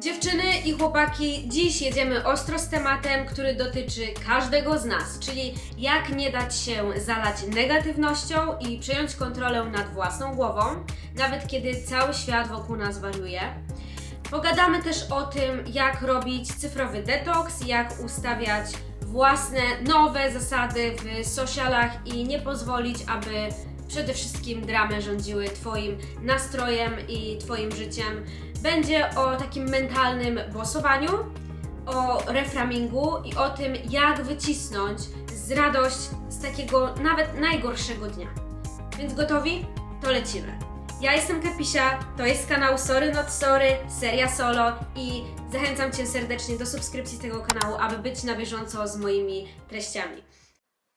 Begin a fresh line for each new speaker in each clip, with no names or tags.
Dziewczyny i chłopaki, dziś jedziemy ostro z tematem, który dotyczy każdego z nas, czyli jak nie dać się zalać negatywnością i przejąć kontrolę nad własną głową, nawet kiedy cały świat wokół nas wariuje. Pogadamy też o tym, jak robić cyfrowy detoks, jak ustawiać własne nowe zasady w socialach i nie pozwolić, aby przede wszystkim dramy rządziły Twoim nastrojem i Twoim życiem. Będzie o takim mentalnym bossowaniu, o reframingu i o tym, jak wycisnąć z radość z takiego nawet najgorszego dnia. Więc gotowi? To lecimy. Ja jestem Kapisia, to jest kanał Sorry Not Sorry, seria solo i zachęcam Cię serdecznie do subskrypcji tego kanału, aby być na bieżąco z moimi treściami.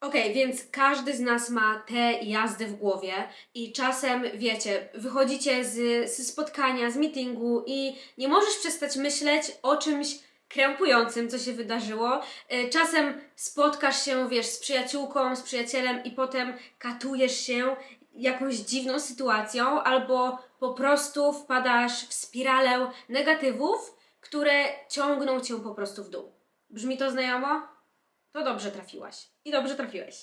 Okej, więc każdy z nas ma te jazdy w głowie i czasem, wiecie, wychodzicie z, z spotkania, z meetingu i nie możesz przestać myśleć o czymś krępującym, co się wydarzyło. Y, Czasem spotkasz się, wiesz, z przyjaciółką, z przyjacielem i potem katujesz się jakąś dziwną sytuacją albo po prostu wpadasz w spiralę negatywów, które ciągną cię po prostu w dół. Brzmi to znajomo? To dobrze trafiłaś. I dobrze trafiłeś.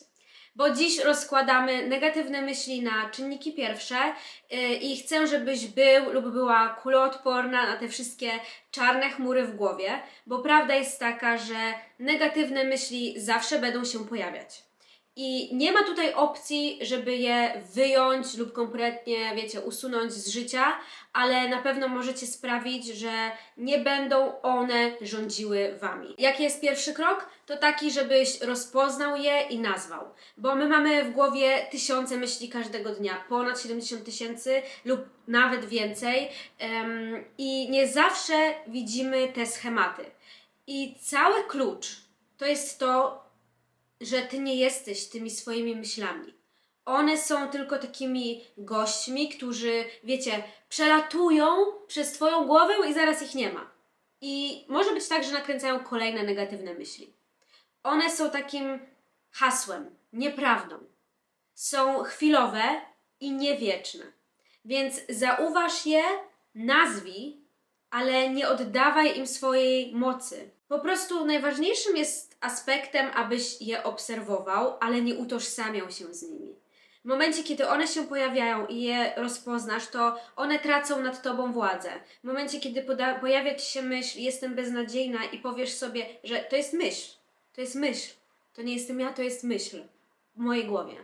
Bo dziś rozkładamy negatywne myśli na czynniki pierwsze yy, i chcę, żebyś był lub była kuloodporna na te wszystkie czarne chmury w głowie, bo prawda jest taka, że negatywne myśli zawsze będą się pojawiać. I nie ma tutaj opcji, żeby je wyjąć lub kompletnie, wiecie, usunąć z życia, ale na pewno możecie sprawić, że nie będą one rządziły wami. Jaki jest pierwszy krok? To taki, żebyś rozpoznał je i nazwał. Bo my mamy w głowie tysiące myśli każdego dnia, ponad 70 tysięcy lub nawet więcej, em, i nie zawsze widzimy te schematy. I cały klucz to jest to, że ty nie jesteś tymi swoimi myślami. One są tylko takimi gośćmi, którzy, wiecie, przelatują przez twoją głowę i zaraz ich nie ma. I może być tak, że nakręcają kolejne negatywne myśli. One są takim hasłem, nieprawdą. Są chwilowe i niewieczne. Więc zauważ je, nazwij, ale nie oddawaj im swojej mocy. Po prostu najważniejszym jest aspektem, abyś je obserwował, ale nie utożsamiał się z nimi. W momencie, kiedy one się pojawiają i je rozpoznasz, to one tracą nad tobą władzę. W momencie, kiedy pojawia ci się myśl, jestem beznadziejna i powiesz sobie, że to jest myśl, to jest myśl, to nie jestem ja, to jest myśl w mojej głowie.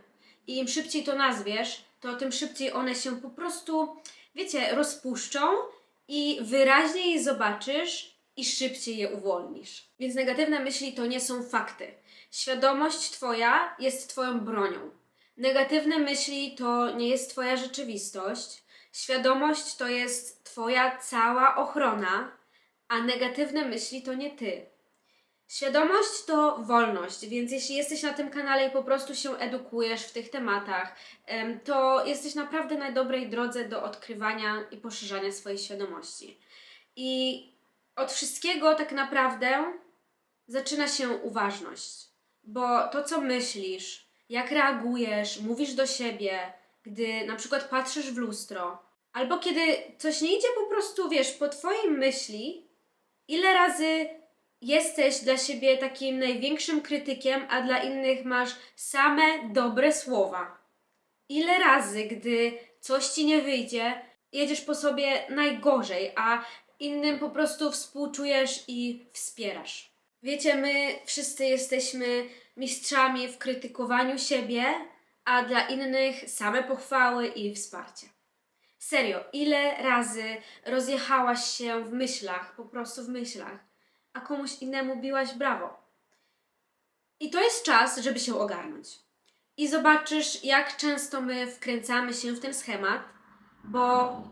I im szybciej to nazwiesz, to tym szybciej one się po prostu, wiecie, rozpuszczą i wyraźniej zobaczysz i szybciej je uwolnisz. Więc negatywne myśli to nie są fakty. Świadomość Twoja jest Twoją bronią. Negatywne myśli to nie jest Twoja rzeczywistość. Świadomość to jest Twoja cała ochrona, a negatywne myśli to nie Ty. Świadomość to wolność, więc jeśli jesteś na tym kanale i po prostu się edukujesz w tych tematach, em, to jesteś naprawdę na dobrej drodze do odkrywania i poszerzania swojej świadomości. I od wszystkiego tak naprawdę zaczyna się uważność, bo to, co myślisz, jak reagujesz, mówisz do siebie, gdy na przykład patrzysz w lustro, albo kiedy coś nie idzie po prostu, wiesz, po Twojej myśli, ile razy jesteś dla siebie takim największym krytykiem, a dla innych masz same dobre słowa. Ile razy, gdy coś ci nie wyjdzie, jedziesz po sobie najgorzej, a innym po prostu współczujesz i wspierasz. Wiecie, my wszyscy jesteśmy mistrzami w krytykowaniu siebie, a dla innych same pochwały i wsparcie. Serio, ile razy rozjechałaś się w myślach, po prostu w myślach, a komuś innemu biłaś brawo? I to jest czas, żeby się ogarnąć. I zobaczysz, jak często my wkręcamy się w ten schemat, bo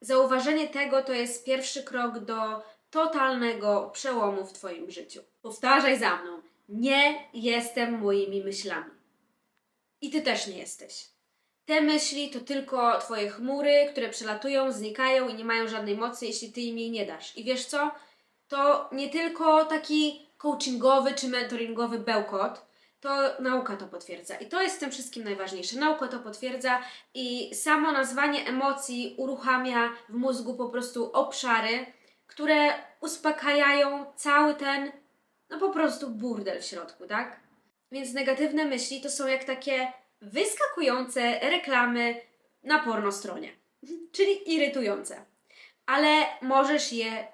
Zauważenie tego to jest pierwszy krok do totalnego przełomu w Twoim życiu. Powtarzaj za mną. Nie jestem moimi myślami. I Ty też nie jesteś. Te myśli to tylko Twoje chmury, które przelatują, znikają i nie mają żadnej mocy, jeśli Ty im jej nie dasz. I wiesz co? To nie tylko taki coachingowy czy mentoringowy bełkot, to nauka to potwierdza. I to jest w tym wszystkim najważniejsze. Nauka to potwierdza i samo nazwanie emocji uruchamia w mózgu po prostu obszary, które uspokajają cały ten, no po prostu burdel w środku, tak? Więc negatywne myśli to są jak takie wyskakujące reklamy na pornostronie, czyli irytujące. Ale możesz je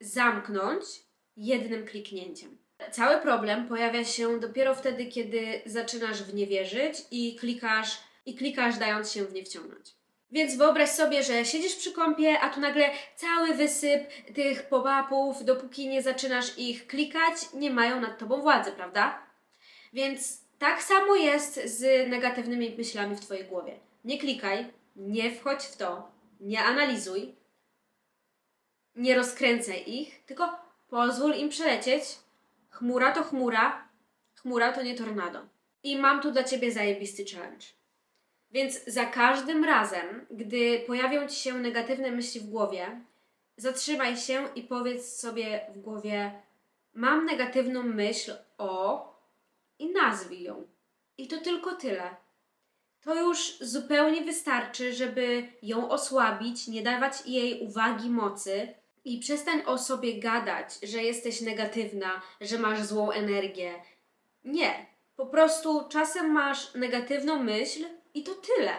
zamknąć jednym kliknięciem. Cały problem pojawia się dopiero wtedy, kiedy zaczynasz w nie wierzyć i klikasz, i klikasz dając się w nie wciągnąć. Więc wyobraź sobie, że siedzisz przy kąpie, a tu nagle cały wysyp tych pop-upów, dopóki nie zaczynasz ich klikać, nie mają nad tobą władzy, prawda? Więc tak samo jest z negatywnymi myślami w twojej głowie. Nie klikaj, nie wchodź w to, nie analizuj, nie rozkręcaj ich, tylko pozwól im przelecieć. Chmura to chmura, chmura to nie tornado. I mam tu dla ciebie zajebisty challenge. Więc za każdym razem, gdy pojawią ci się negatywne myśli w głowie, zatrzymaj się i powiedz sobie w głowie: Mam negatywną myśl o i nazwij ją. I to tylko tyle. To już zupełnie wystarczy, żeby ją osłabić, nie dawać jej uwagi, mocy i przestań o sobie gadać, że jesteś negatywna, że masz złą energię. Nie. Po prostu czasem masz negatywną myśl i to tyle.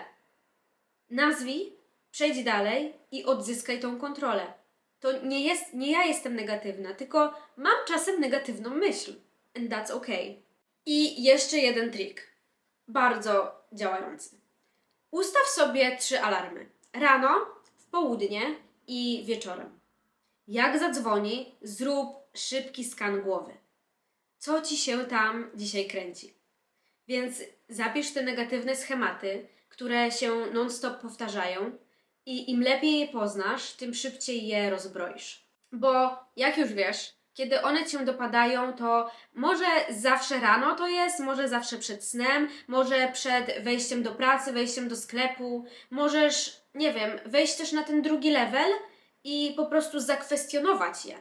Nazwij, przejdź dalej i odzyskaj tą kontrolę. To nie jest, nie ja jestem negatywna, tylko mam czasem negatywną myśl. And that's okay. I jeszcze jeden trik. Bardzo działający. Ustaw sobie trzy alarmy. Rano, w południe i wieczorem. Jak zadzwoni, zrób szybki skan głowy. Co ci się tam dzisiaj kręci? Więc zapisz te negatywne schematy, które się non-stop powtarzają i im lepiej je poznasz, tym szybciej je rozbroisz. Bo jak już wiesz, kiedy one cię dopadają, to może zawsze rano to jest, może zawsze przed snem, może przed wejściem do pracy, wejściem do sklepu. Możesz, nie wiem, wejść też na ten drugi level i po prostu zakwestionować je.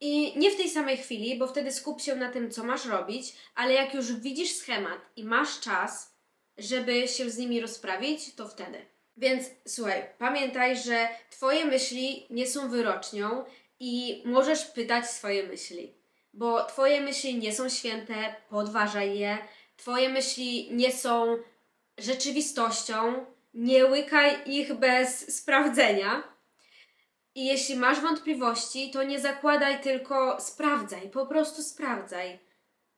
I nie w tej samej chwili, bo wtedy skup się na tym, co masz robić, ale jak już widzisz schemat i masz czas, żeby się z nimi rozprawić, to wtedy. Więc słuchaj, pamiętaj, że Twoje myśli nie są wyrocznią i możesz pytać swoje myśli, bo Twoje myśli nie są święte, podważaj je. Twoje myśli nie są rzeczywistością, nie łykaj ich bez sprawdzenia. I jeśli masz wątpliwości, to nie zakładaj, tylko sprawdzaj, po prostu sprawdzaj.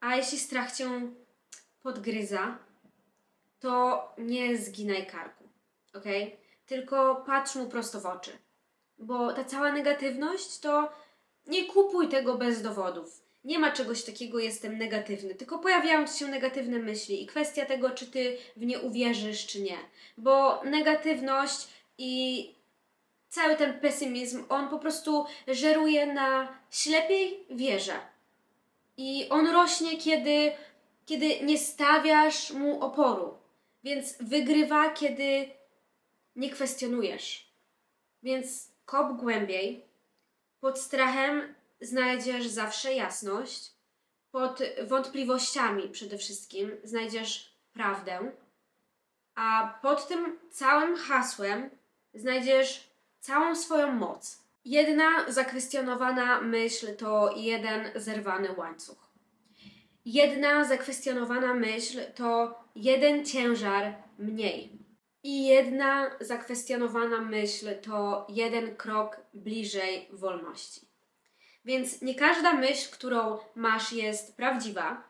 A jeśli strach cię podgryza, to nie zginaj karku, ok? Tylko patrz mu prosto w oczy. Bo ta cała negatywność to nie kupuj tego bez dowodów. Nie ma czegoś takiego, jestem negatywny, tylko pojawiają ci się negatywne myśli i kwestia tego, czy ty w nie uwierzysz, czy nie. Bo negatywność i cały ten pesymizm, on po prostu żeruje na ślepiej wierze. I on rośnie, kiedy, kiedy nie stawiasz mu oporu. Więc wygrywa, kiedy nie kwestionujesz. Więc kop głębiej. Pod strachem znajdziesz zawsze jasność. Pod wątpliwościami przede wszystkim znajdziesz prawdę. A pod tym całym hasłem znajdziesz całą swoją moc. Jedna zakwestionowana myśl to jeden zerwany łańcuch. Jedna zakwestionowana myśl to jeden ciężar mniej. I jedna zakwestionowana myśl to jeden krok bliżej wolności. Więc nie każda myśl, którą masz, jest prawdziwa.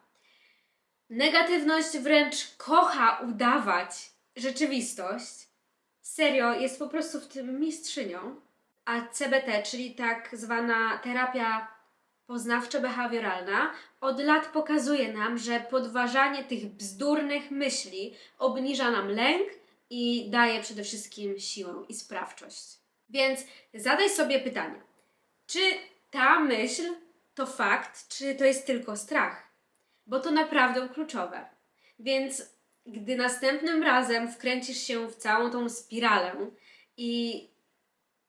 Negatywność wręcz kocha udawać rzeczywistość. Serio, jest po prostu w tym mistrzynią. A CBT, czyli tak zwana terapia poznawczo-behawioralna, od lat pokazuje nam, że podważanie tych bzdurnych myśli obniża nam lęk i daje przede wszystkim siłę i sprawczość. Więc zadaj sobie pytanie, czy ta myśl to fakt, czy to jest tylko strach? Bo to naprawdę kluczowe. Więc gdy następnym razem wkręcisz się w całą tą spiralę i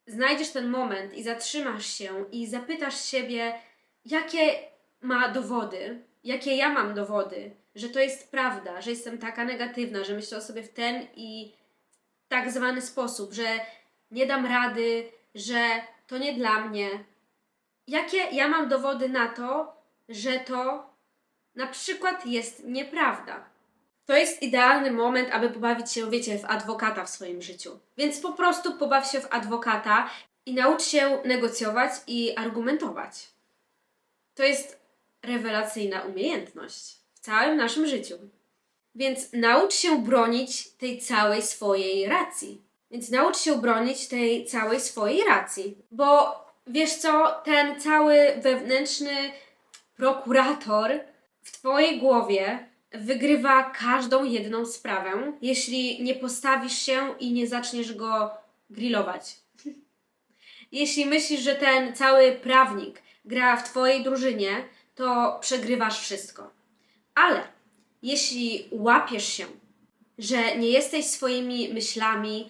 znajdziesz ten moment i zatrzymasz się i zapytasz siebie, jakie ma dowody, jakie ja mam dowody, że to jest prawda, że jestem taka negatywna, że myślę o sobie w ten i tak zwany sposób, że nie dam rady, że to nie dla mnie, Jakie ja mam dowody na to, że to na przykład jest nieprawda? To jest idealny moment, aby pobawić się, wiecie, w adwokata w swoim życiu. Więc po prostu pobaw się w adwokata i naucz się negocjować i argumentować. To jest rewelacyjna umiejętność w całym naszym życiu. Więc naucz się bronić tej całej swojej racji. Więc naucz się bronić tej całej swojej racji. Bo wiesz co, ten cały wewnętrzny prokurator w twojej głowie wygrywa każdą jedną sprawę, jeśli nie postawisz się i nie zaczniesz go grillować. Jeśli myślisz, że ten cały prawnik gra w twojej drużynie, to przegrywasz wszystko. Ale jeśli łapiesz się, że nie jesteś swoimi myślami,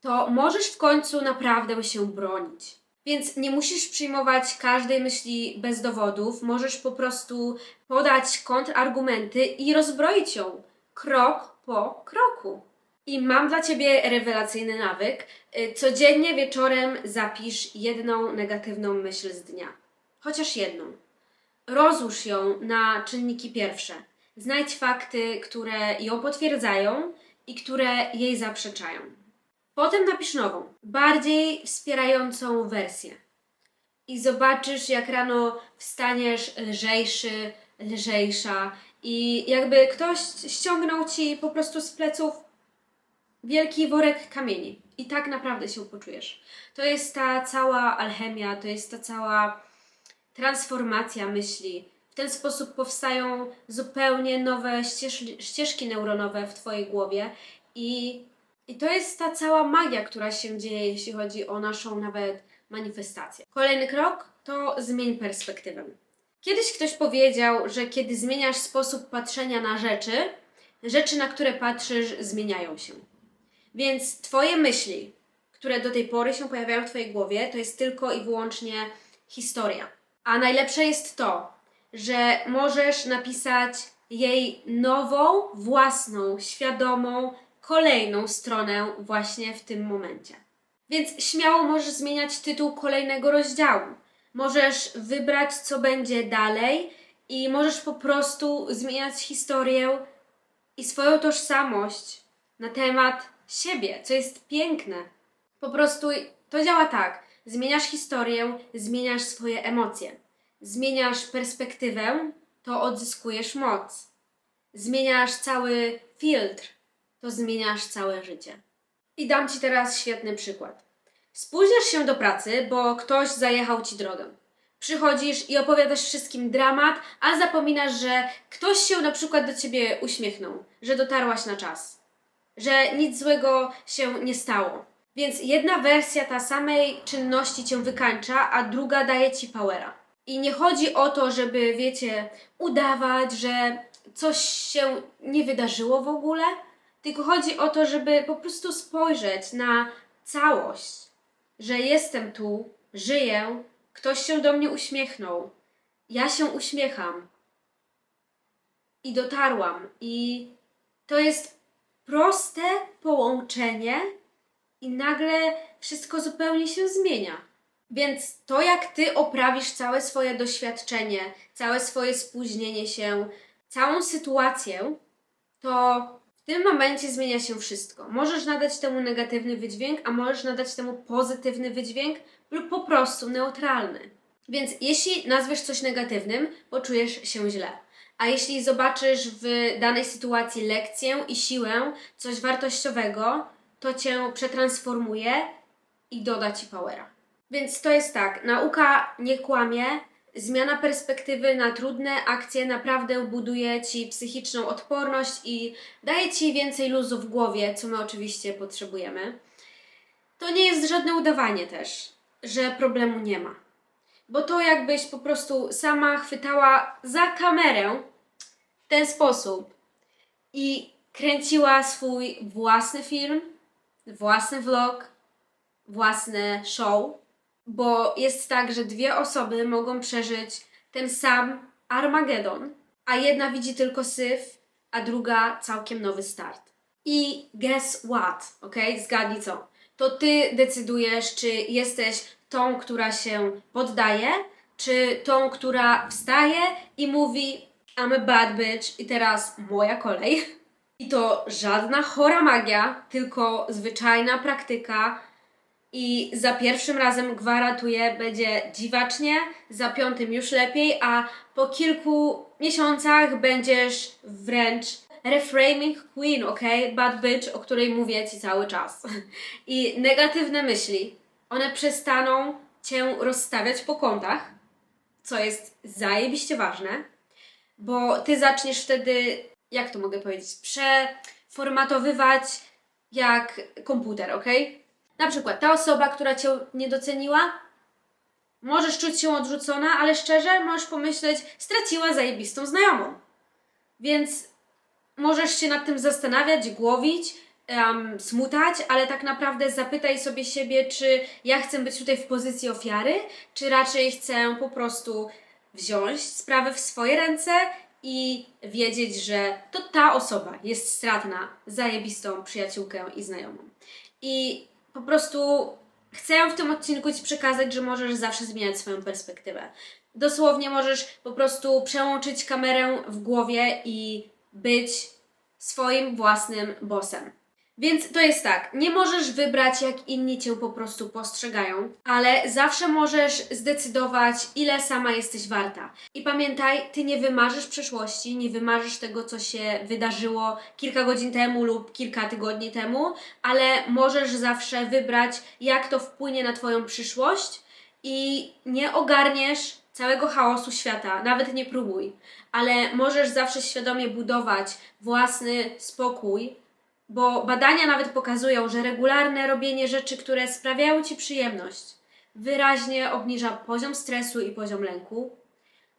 to możesz w końcu naprawdę się bronić. Więc nie musisz przyjmować każdej myśli bez dowodów, możesz po prostu podać kontrargumenty i rozbroić ją krok po kroku. I mam dla ciebie rewelacyjny nawyk. Y, Codziennie wieczorem zapisz jedną negatywną myśl z dnia. Chociaż jedną. Rozłóż ją na czynniki pierwsze. Znajdź fakty, które ją potwierdzają i które jej zaprzeczają. Potem napisz nową, bardziej wspierającą wersję. I zobaczysz, jak rano wstaniesz lżejszy, lżejsza i jakby ktoś ściągnął ci po prostu z pleców wielki worek kamieni. I tak naprawdę się poczujesz. To jest ta cała alchemia, to jest ta cała transformacja myśli. W ten sposób powstają zupełnie nowe ścież, ścieżki neuronowe w Twojej głowie i, i to jest ta cała magia, która się dzieje, jeśli chodzi o naszą nawet manifestację. Kolejny krok to zmień perspektywę. Kiedyś ktoś powiedział, że kiedy zmieniasz sposób patrzenia na rzeczy, rzeczy, na które patrzysz, zmieniają się. Więc Twoje myśli, które do tej pory się pojawiają w Twojej głowie, to jest tylko i wyłącznie historia. A najlepsze jest to, że możesz napisać jej nową, własną, świadomą, kolejną stronę właśnie w tym momencie. Więc śmiało możesz zmieniać tytuł kolejnego rozdziału. Możesz wybrać, co będzie dalej, i możesz po prostu zmieniać historię i swoją tożsamość na temat siebie, co jest piękne. Po prostu to działa tak. Zmieniasz historię, zmieniasz swoje emocje. Zmieniasz perspektywę, to odzyskujesz moc. Zmieniasz cały filtr, to zmieniasz całe życie. I dam Ci teraz świetny przykład. Spóźniasz się do pracy, bo ktoś zajechał Ci drogę. Przychodzisz i opowiadasz wszystkim dramat, a zapominasz, że ktoś się na przykład do Ciebie uśmiechnął, że dotarłaś na czas, że nic złego się nie stało. Więc jedna wersja ta samej czynności Cię wykańcza, a druga daje Ci powera. I nie chodzi o to, żeby, wiecie, udawać, że coś się nie wydarzyło w ogóle, tylko chodzi o to, żeby po prostu spojrzeć na całość, że jestem tu, żyję, ktoś się do mnie uśmiechnął, ja się uśmiecham i dotarłam. I to jest proste połączenie, i nagle wszystko zupełnie się zmienia. Więc to, jak ty oprawisz całe swoje doświadczenie, całe swoje spóźnienie się, całą sytuację, to w tym momencie zmienia się wszystko. Możesz nadać temu negatywny wydźwięk, a możesz nadać temu pozytywny wydźwięk lub po prostu neutralny. Więc jeśli nazwiesz coś negatywnym, poczujesz się źle. A jeśli zobaczysz w danej sytuacji lekcję i siłę, coś wartościowego, to cię przetransformuje i doda ci powera. Więc to jest tak, nauka nie kłamie, zmiana perspektywy na trudne akcje naprawdę buduje ci psychiczną odporność i daje ci więcej luzu w głowie, co my oczywiście potrzebujemy. To nie jest żadne udawanie też, że problemu nie ma. Bo to jakbyś po prostu sama chwytała za kamerę w ten sposób i kręciła swój własny film, własny vlog, własne show, bo jest tak, że dwie osoby mogą przeżyć ten sam Armagedon, a jedna widzi tylko syf, a druga całkiem nowy start. I guess what, ok? Zgadnij co. To ty decydujesz, czy jesteś tą, która się poddaje, czy tą, która wstaje i mówi I'm a bad bitch i teraz moja kolej. I to żadna chora magia, tylko zwyczajna praktyka i za pierwszym razem gwarantuję, będzie dziwacznie, za piątym już lepiej, a po kilku miesiącach będziesz wręcz reframing queen, ok? Bad bitch, o której mówię ci cały czas. I negatywne myśli, one przestaną cię rozstawiać po kątach, co jest zajebiście ważne, bo ty zaczniesz wtedy, jak to mogę powiedzieć, przeformatowywać jak komputer, ok? Na przykład ta osoba, która cię nie doceniła, możesz czuć się odrzucona, ale szczerze możesz pomyśleć, straciła zajebistą znajomą. Więc możesz się nad tym zastanawiać, głowić, em, smutać, ale tak naprawdę zapytaj sobie siebie, czy ja chcę być tutaj w pozycji ofiary, czy raczej chcę po prostu wziąć sprawę w swoje ręce i wiedzieć, że to ta osoba jest stratna, zajebistą przyjaciółkę i znajomą. I po prostu chcę w tym odcinku Ci przekazać, że możesz zawsze zmieniać swoją perspektywę. Dosłownie możesz po prostu przełączyć kamerę w głowie i być swoim własnym bossem. Więc to jest tak, nie możesz wybrać, jak inni cię po prostu postrzegają, ale zawsze możesz zdecydować, ile sama jesteś warta. I pamiętaj, ty nie wymarzysz przeszłości, nie wymarzysz tego, co się wydarzyło kilka godzin temu lub kilka tygodni temu, ale możesz zawsze wybrać, jak to wpłynie na Twoją przyszłość i nie ogarniesz całego chaosu świata, nawet nie próbuj, ale możesz zawsze świadomie budować własny spokój, bo badania nawet pokazują, że regularne robienie rzeczy, które sprawiają Ci przyjemność, wyraźnie obniża poziom stresu i poziom lęku,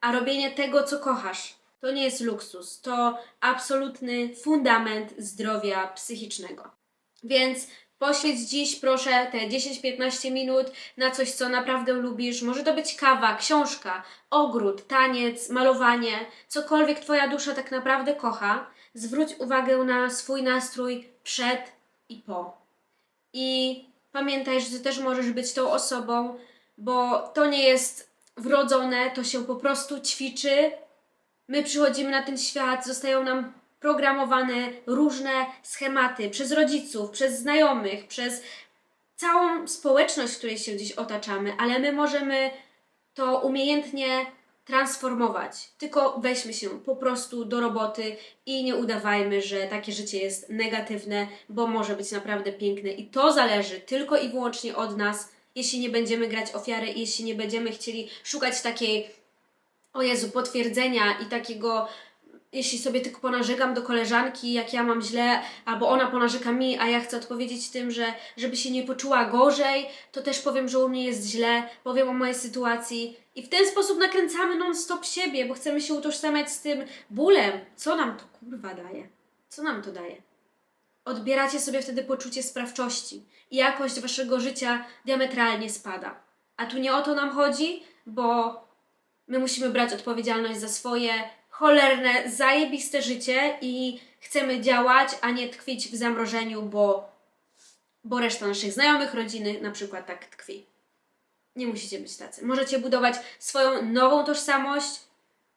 a robienie tego, co kochasz, to nie jest luksus, to absolutny fundament zdrowia psychicznego. Więc poświęć dziś, proszę, te 10-15 minut na coś, co naprawdę lubisz. Może to być kawa, książka, ogród, taniec, malowanie, cokolwiek Twoja dusza tak naprawdę kocha. Zwróć uwagę na swój nastrój przed i po. I pamiętaj, że Ty też możesz być tą osobą, bo to nie jest wrodzone, to się po prostu ćwiczy. My przychodzimy na ten świat, zostają nam programowane różne schematy przez rodziców, przez znajomych, przez całą społeczność, w której się gdzieś otaczamy, ale my możemy to umiejętnie transformować. Tylko weźmy się po prostu do roboty i nie udawajmy, że takie życie jest negatywne, bo może być naprawdę piękne i to zależy tylko i wyłącznie od nas, jeśli nie będziemy grać ofiary, jeśli nie będziemy chcieli szukać takiej, o Jezu, potwierdzenia i takiego jeśli sobie tylko ponarzekam do koleżanki, jak ja mam źle, albo ona ponarzeka mi, a ja chcę odpowiedzieć tym, że żeby się nie poczuła gorzej, to też powiem, że u mnie jest źle, powiem o mojej sytuacji. I w ten sposób nakręcamy non-stop siebie, bo chcemy się utożsamiać z tym bólem. Co nam to kurwa daje? Co nam to daje? Odbieracie sobie wtedy poczucie sprawczości i jakość waszego życia diametralnie spada. A tu nie o to nam chodzi, bo my musimy brać odpowiedzialność za swoje cholerne, zajebiste życie i chcemy działać, a nie tkwić w zamrożeniu, bo, bo reszta naszych znajomych, rodziny na przykład tak tkwi. Nie musicie być tacy. Możecie budować swoją nową tożsamość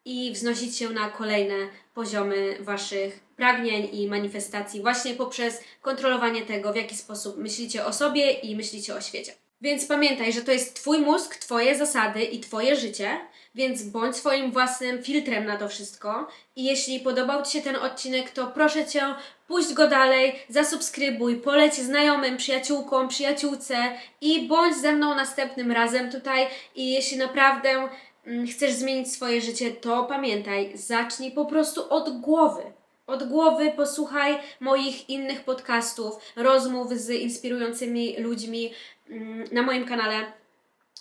i wznosić się na kolejne poziomy Waszych pragnień i manifestacji, właśnie poprzez kontrolowanie tego, w jaki sposób myślicie o sobie i myślicie o świecie. Więc pamiętaj, że to jest Twój mózg, Twoje zasady i Twoje życie, więc bądź swoim własnym filtrem na to wszystko. I jeśli podobał Ci się ten odcinek, to proszę Cię, puść go dalej, zasubskrybuj, poleć znajomym, przyjaciółkom, przyjaciółce i bądź ze mną następnym razem tutaj. I jeśli naprawdę mm, chcesz zmienić swoje życie, to pamiętaj, zacznij po prostu od głowy. Od głowy posłuchaj moich innych podcastów, rozmów z inspirującymi ludźmi mm, na moim kanale.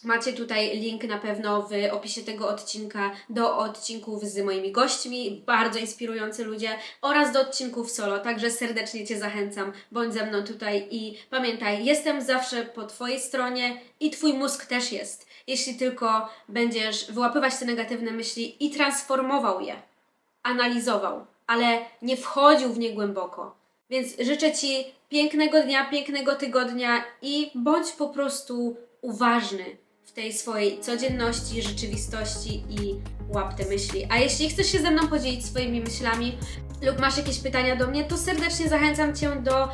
Macie tutaj link na pewno w opisie tego odcinka do odcinków z moimi gośćmi, bardzo inspirujący ludzie. Oraz do odcinków solo, także serdecznie Cię zachęcam, bądź ze mną tutaj i pamiętaj, jestem zawsze po Twojej stronie i Twój mózg też jest, jeśli tylko będziesz wyłapywać te negatywne myśli i transformował je, analizował, ale nie wchodził w nie głęboko. Więc życzę Ci pięknego dnia, pięknego tygodnia i bądź po prostu uważny tej swojej codzienności, rzeczywistości i łap te myśli. A jeśli chcesz się ze mną podzielić swoimi myślami lub masz jakieś pytania do mnie, to serdecznie zachęcam Cię do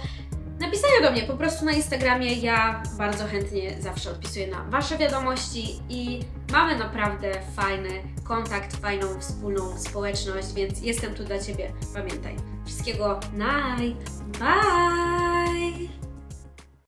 napisania do mnie po prostu na Instagramie. Ja bardzo chętnie zawsze odpisuję na Wasze wiadomości i mamy naprawdę fajny kontakt, fajną wspólną społeczność, więc jestem tu dla Ciebie. Pamiętaj. Wszystkiego night. Bye!